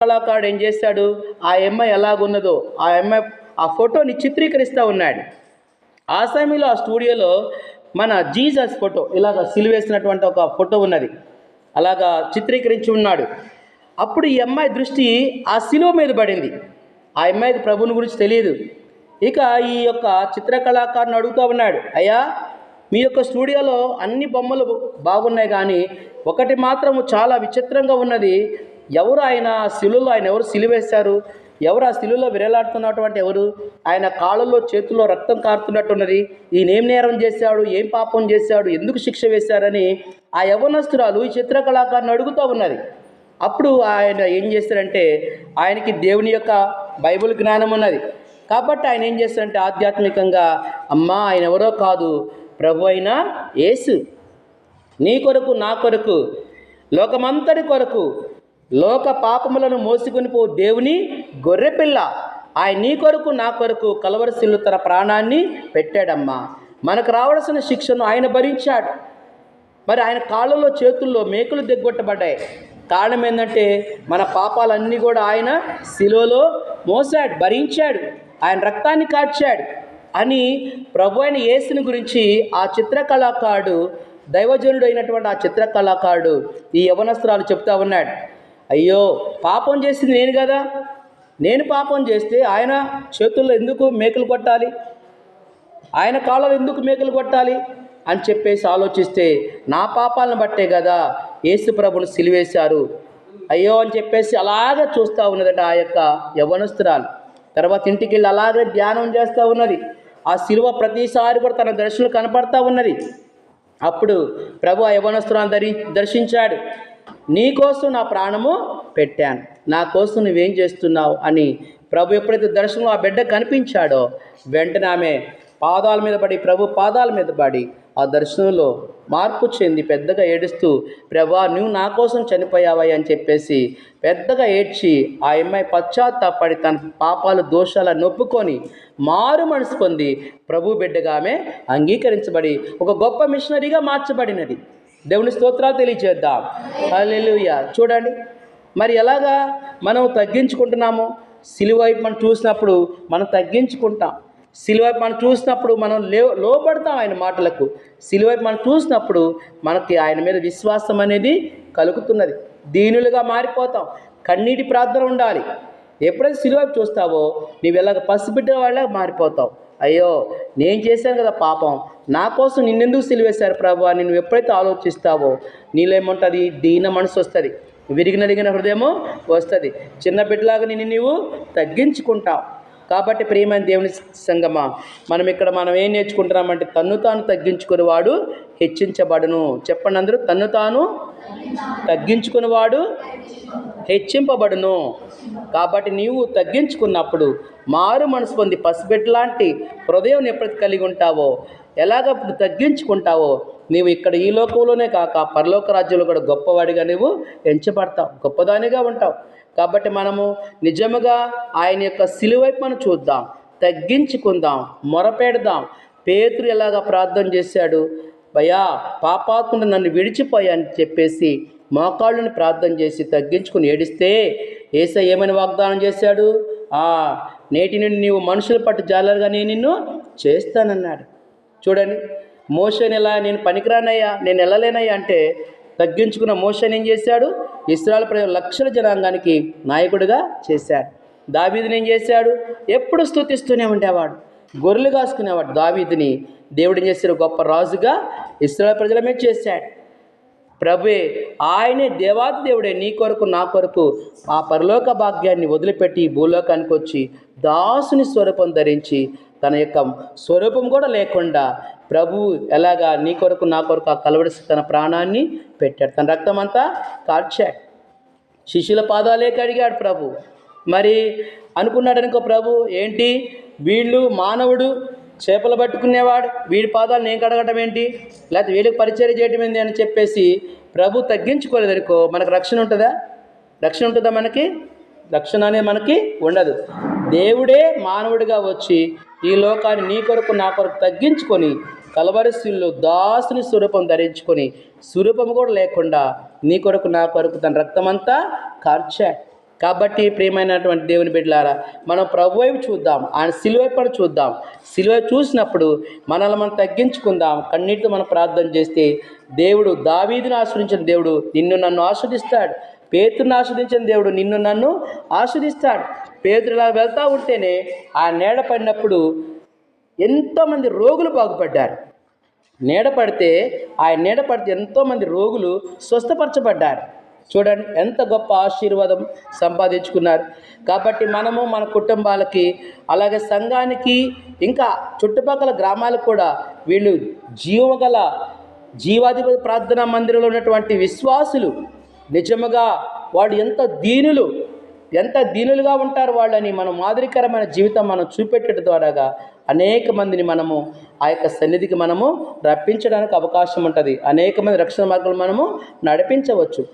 కళాకారుడు ఏం చేశాడు ఆ అమ్మాయి ఎలాగున్నదో ఆ అమ్మాయి ఆ ఫోటోని చిత్రీకరిస్తూ ఉన్నాడు. ఆ సమయంలో ఆ స్టూడియోలో మన జీసస్ ఫోటో ఇలాగ సిలువేసినటువంటి ఒక ఫోటో ఉన్నది. అలాగా చిత్రీకరించి ఉన్నాడు. అప్పుడు ఈ అమ్మాయి దృష్టి ఆ సిలువ మీద పడింది. ఆ అమ్మాయికి ప్రభుని గురించి తెలియదు. ఇక ఈ యొక్క చిత్రకళాకారుని అడుగుతూ ఉన్నాడు అయ్యా మీ యొక్క స్టూడియోలో అన్ని బొమ్మలు బాగున్నాయి కానీ ఒకటి మాత్రము చాలా విచిత్రంగా ఉన్నది. ఎవరు ఆయన శిలువలో ఆయన ఎవరు సిలువేశారు? ఎవరు ఆ శిలువలో విరలాడుతున్నటువంటి ఎవరు? ఆయన కాళ్ళల్లో చేతుల్లో రక్తం కారుతున్నట్టున్నది. ఈయన ఏం నేరం చేశాడు? ఏం పాపం చేశాడు? ఎందుకు శిక్ష వేశారని ఆ యవనస్తురాలు ఈ చిత్రకళాకారుని అడుగుతూ ఉన్నది. అప్పుడు ఆయన ఏం చేస్తారంటే ఆయనకి దేవుని యొక్క బైబిల్ జ్ఞానం ఉన్నది. కాబట్టి ఆయన ఏం చేస్తారంటే ఆధ్యాత్మికంగా అమ్మా ఆయన ఎవరో కాదు. ప్రభు అయినా యేసు. నీ కొరకు నా కొరకు లోకమంతటి కొరకు లోక పాపములను మోసుకొని పో దేవుని గొర్రెపిల్ల ఆయన నీ కొరకు నా కొరకు కలవరసిల్లు తన ప్రాణాన్ని పెట్టాడమ్మా. మనకు రావాల్సిన శిక్షను ఆయన భరించాడు. మరి ఆయన కాళ్ళలో చేతుల్లో మేకులు దిగ్గొట్టబడ్డాయి కారణం ఏంటంటే మన పాపాలన్నీ కూడా ఆయన శిలువలో మోసాడు భరించాడు. ఆయన రక్తాన్ని కాచాడు అని ప్రభు అయిన యేసుని గురించి ఆ చిత్రకళాకారుడు దైవజనుడు అయినటువంటి ఆ చిత్రకళాకారుడు ఈ యవనస్త్రాలు చెప్తా ఉన్నాడు. అయ్యో పాపం చేసింది నేను కదా. నేను పాపం చేస్తే ఆయన చేతుల్లో ఎందుకు మేకలు కొట్టాలి? ఆయన కాళ్ళలో ఎందుకు మేకలు కొట్టాలి? అని చెప్పేసి ఆలోచిస్తే నా పాపాలను బట్టే కదా యేసు ప్రభును సిలివేశారు. అయ్యో అని చెప్పేసి అలాగే చూస్తూ ఉన్నదట ఆ యొక్క యవనస్తురాలు తర్వాత ఇంటికి వెళ్ళి అలాగే ధ్యానం చేస్తూ ఉన్నది. ఆ శిలువ ప్రతిసారి కూడా తన దర్శనం కనపడతా ఉన్నది. అప్పుడు ప్రభు ఆ యవనస్తురాలను దరి దర్శించాడు. నీకోసం నా ప్రాణము పెట్టాను. నా కోసం నువ్వేం చేస్తున్నావు అని ప్రభు ఎప్పుడైతే దర్శనంలో ఆ బిడ్డ కనిపించాడో వెంటనే ఆమె పాదాల మీద పడి ప్రభు పాదాల మీద పడి ఆ దర్శనంలో మార్పు చెంది పెద్దగా ఏడుస్తూ ప్రభా నువ్వు నా కోసం చనిపోయావా? అని చెప్పేసి పెద్దగా ఏడ్చి ఆ అమ్మాయి పశ్చాత్తాపడి తన పాపాలు దోషాల నొప్పుకొని మారు మనసు పొంది ప్రభు బిడ్డగా ఆమె అంగీకరించబడి ఒక గొప్ప మిషనరీగా మార్చబడినది. దేవుని స్తోత్రాలు తెలియచేద్దాం. హల్లెలూయా. చూడండి. మరి ఎలాగా మనం తగ్గించుకుంటున్నాము? సిలువ వైపు మనం చూసినప్పుడు మనం తగ్గించుకుంటాం. సిలువ వైపు మనం చూసినప్పుడు మనం లే లోపడతాం ఆయన మాటలకు. సిలువ వైపు మనం చూసినప్పుడు మనకి ఆయన మీద విశ్వాసం అనేది కలుగుతున్నది. దీనులుగా మారిపోతాం. కన్నీటి ప్రార్థన ఉండాలి. ఎప్పుడైతే సిలువైపు చూస్తావో నీవు ఎలాగ పసిబిడ్డ వాళ్ళ మారిపోతావు. అయ్యో నేను చేశాను కదా పాపం. నా కోసం నిన్నెందుకు సిలివేశారు ప్రభు అని నువ్వు ఎప్పుడైతే ఆలోచిస్తావో? నీలో దీన మనసు వస్తుంది. విరిగినలిగిన హృదయము వస్తుంది. చిన్న బిడ్డలాగా నిన్ను నీవు తగ్గించుకుంటావు. కాబట్టి ప్రియమైన దేవుని సంగమా మనం ఇక్కడ మనం ఏం నేర్చుకుంటున్నామంటే తన్ను తాను తగ్గించుకునేవాడు హెచ్చించబడును. చెప్పండి అందరూ తన్ను తాను తగ్గించుకునేవాడు హెచ్చింపబడును. కాబట్టి నీవు తగ్గించుకున్నప్పుడు మారు మనసు పొంది పసిబిడ్డ లాంటి హృదయం ఎప్పుడు కలిగి ఉంటావో ఎలాగప్పుడు తగ్గించుకుంటావో నీవు ఇక్కడ ఈ లోకంలోనే కాక పరలోక రాజ్యంలో కూడా గొప్పవాడిగా నువ్వు ఎంచబడతావు గొప్పదానిగా ఉంటావు. కాబట్టి మనము నిజముగా ఆయన యొక్క సిలువైపు మనం చూద్దాం తగ్గించుకుందాం మొరపెడదాం. పేతురు ఎలాగా ప్రార్థన చేశాడు? భయా పాపాత్ముడు నన్ను విడిచిపోయా అని చెప్పేసి మోకాళ్ళని ప్రార్థన చేసి తగ్గించుకుని ఏడిస్తే ఏస ఏమని వాగ్దానం చేశాడు? ఆ నేటి నుండి నీవు మనుషుల పట్టు జాలరుగా నేను నిన్ను చేస్తానన్నాడు. చూడండి మోషన్ ఎలా నేను పనికిరానయ్యా నేను వెళ్ళలేనయ్యా అంటే తగ్గించుకున్న మోషన్ ఏం చేశాడు? ఇస్రాయల్ ప్రజల లక్షల జనాంగానికి నాయకుడిగా చేశాడు. దావీదుని ఏం చేశాడు? ఎప్పుడు స్తుతిస్తూనే ఉండేవాడు. గొర్రెలు కాసుకునేవాడు. దావీదుని దేవుడు ఏం చేశాడు? గొప్ప రాజుగా ఇస్రాయల్ ప్రజల మీద చేశాడు. ప్రభువే ఆయనే దేవాది దేవుడే. నీ కొరకు నా కొరకు ఆ పరలోక భాగ్యాన్ని వదిలిపెట్టి భూలోకానికి వచ్చి దాసుని స్వరూపం ధరించి తన యొక్క స్వరూపం కూడా లేకుండా ప్రభు ఎలాగా నీ కొరకు నా కొరకు ఆ కలవడిసి తన ప్రాణాన్ని పెట్టాడు. తన రక్తం అంతా కార్చాడు. శిష్యుల పాదాలే కడిగాడు ప్రభు. మరి అనుకున్నాడు అనుకో ప్రభు ఏంటి? వీళ్ళు మానవుడు చేపలు పట్టుకునేవాడు వీడి పాదాలు నేను కడగటం ఏంటి? లేకపోతే వీడికి పరిచయం చేయటం ఏంటి అని చెప్పేసి ప్రభు తగ్గించుకోలేదు అనుకో మనకు రక్షణ ఉంటుందా? రక్షణ ఉంటుందా మనకి? రక్షణ అనేది మనకి ఉండదు. దేవుడే మానవుడిగా వచ్చి ఈ లోకాన్ని నీ కొరకు నా కొరకు తగ్గించుకొని కలవరిశీల్లో దాసుని స్వరూపం ధరించుకొని స్వరూపం కూడా లేకుండా నీ కొరకు నా కొరకు తన రక్తమంతా కార్చాడు కాబట్టి ప్రియమైనటువంటి దేవుని బిడ్డలారా మనం ప్రభు వైపు చూద్దాం ఆయన సిలువ వైపు చూద్దాం. సిలువ చూసినప్పుడు మనల్ని మనం తగ్గించుకుందాం కన్నీటితో మనం ప్రార్థన చేస్తే దేవుడు దావీదిని ఆశ్రయించిన దేవుడు నిన్ను నన్ను ఆస్వాదిస్తాడు పేతుని ఆస్వాదించిన దేవుడు నిన్ను నన్ను ఆస్వాదిస్తాడు పేతురు ఇలా వెళ్తూ ఉంటేనే ఆ నీడ పడినప్పుడు ఎంతోమంది రోగులు బాగుపడ్డారు. నీడ పడితే ఆ నీడ పడితే ఎంతోమంది రోగులు స్వస్థపరచబడ్డారు. చూడండి ఎంత గొప్ప ఆశీర్వాదం సంపాదించుకున్నారు. కాబట్టి మనము మన కుటుంబాలకి అలాగే సంఘానికి ఇంకా చుట్టుపక్కల గ్రామాలకు కూడా వీళ్ళు జీవగల జీవాధిపతి ప్రార్థనా మందిరంలో ఉన్నటువంటి విశ్వాసులు నిజముగా వాడు ఎంత దీనులు ఎంత దీనులుగా ఉంటారు వాళ్ళని మనం మాదిరికరమైన జీవితం మనం చూపెట్టడం ద్వారాగా అనేక మందిని మనము ఆ యొక్క సన్నిధికి మనము రప్పించడానికి అవకాశం ఉంటుంది. అనేక మంది రక్షణ మార్గాలు మనము నడిపించవచ్చు.